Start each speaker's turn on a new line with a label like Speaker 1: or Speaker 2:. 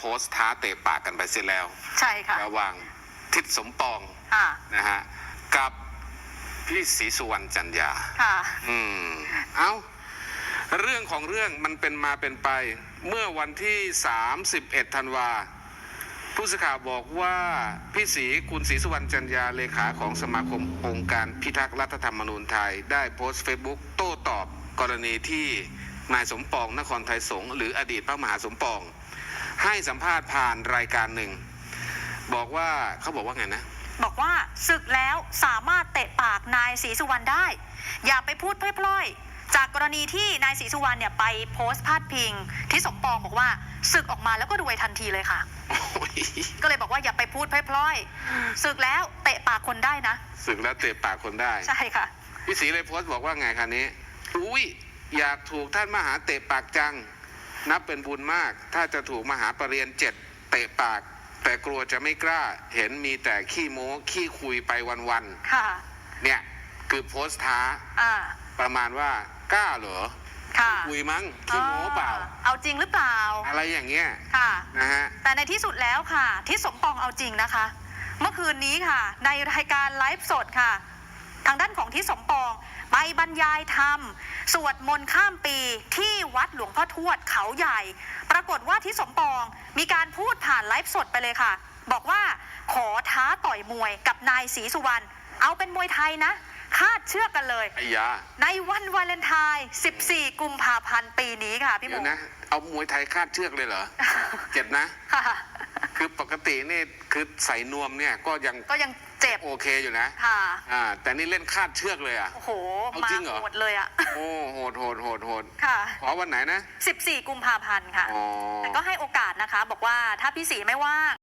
Speaker 1: โพสต์ท้าเตะปากกันไปเสียแล้ว
Speaker 2: ใช่ค่ะ
Speaker 1: ระหว่างทิศสมปอง
Speaker 2: ค่ะ
Speaker 1: นะฮะกับพี่ศรีสุวรรณจันยา
Speaker 2: ค่ะ
Speaker 1: อืม เอาเรื่องของเรื่องมันเป็นมาเป็นไป เมื่อวันที่ 31 ธันวา ผู้สื่อข่าวบอกว่า พี่ศรีคุณศรีสุวรรณจันยาเลขาของสมาคมองค์การพิทักษ์รัฐธรรมนูญไทย ได้โพสต์เฟซบุ๊กโต้ตอบกรณีที่นายสมปองนครไทยสงฆ์หรืออดีตพระมหาสมปอง ให้สัมภาษณ์ผ่านรายการหนึ่ง บอกว่าเขาบอกว่าไงนะ
Speaker 2: บอกว่าศึกแล้วสามารถเตะปากนายศรีสุวรรณได้ อย่าไปพูดพล่อยๆ จากกรณีที่นายศรีสุวรรณเนี่ยไปโพสต์พาดพิงที่สมปองบอกว่าศึกออกมาแล้วก็รวยทันทีเลยค่ะ
Speaker 1: โอ้ย
Speaker 2: ก็เลยบอกว่าอย่าไปพูดพล่อยๆศึกแล้วเตะปากคนได้นะ
Speaker 1: สึกแล้วเตะปากคนได้
Speaker 2: ใช่ค่ะ
Speaker 1: พี่ศรีเลยโพสต์บอกว่าไงคันนี้อุ้ยอยากถูกท่านมหาเตะปากจัง นับเป็นบุญมาก ถ้าจะถูกมหาปรริญญาเจ็ดเตะปาก แต่กลัวจะไม่กล้า เห็นมีแต่ขี้โม้ ขี้คุยไปวัน
Speaker 2: ค่ะ
Speaker 1: ๆ เนี่ย คือโพสต์ท้า
Speaker 2: อ่า
Speaker 1: ประมาณว่ากล้าเหรอ
Speaker 2: ค่ะ
Speaker 1: คุยมั้งขี้โม้เปล่า
Speaker 2: อ่เอาจริงหรือเปล่า
Speaker 1: อะไรอย่างเงี้ย
Speaker 2: ค่ะ
Speaker 1: นะฮะ
Speaker 2: แต่ในที่สุดแล้วค่ะ ที่สมปองเอาจริงนะคะ เมื่อคืนนี้ค่ะ ในรายการไลฟ์สดค่ะ ทางด้านของที่สมปอง ไปบรรยายธรรม สวดมนต์ข้ามปีที่วัดหลวงพ่อทวดเขาใหญ่ ปรากฏว่าที่สมปองมีการพูดผ่านไลฟ์สดไปเลยค่ะ บอกว่าขอท้าต่อยมวยกับนายศรีสุวรรณเอาเป็นมวยไทยนะ คาดเชือกกันเลย
Speaker 1: ไอ้ยา
Speaker 2: ในวันวาเลนไทน์ 14 กุมภาพันธ์ปีนี้ค่ะพี่ห
Speaker 1: เดี๋
Speaker 2: มู
Speaker 1: ยวนะ เอามวยไทยคาดเชือกเลยเหรอ เจ็บนะ
Speaker 2: ค่ะ
Speaker 1: คือปกตินี่คือใส่นวมเนี่ยก็ยัง
Speaker 2: ก็ยัง เจ็บ
Speaker 1: โอเคอยู่นะ
Speaker 2: ค่ะ
Speaker 1: อ่าแต่นี่เล่นคาดเชือกเลยอะ
Speaker 2: โอ้โห
Speaker 1: เอา
Speaker 2: มา
Speaker 1: จริงเหรอ
Speaker 2: โหดเลยอะ
Speaker 1: โอ้โหดโหดโหดโหด
Speaker 2: ค่ะ
Speaker 1: ขอวันไหนนะ
Speaker 2: 14 กุมภาพันธ์ค่ะ
Speaker 1: อ๋อ
Speaker 2: แต่ก็ให้โอกาสนะคะ บอกว่าถ้าพี่สีไม่ว่าง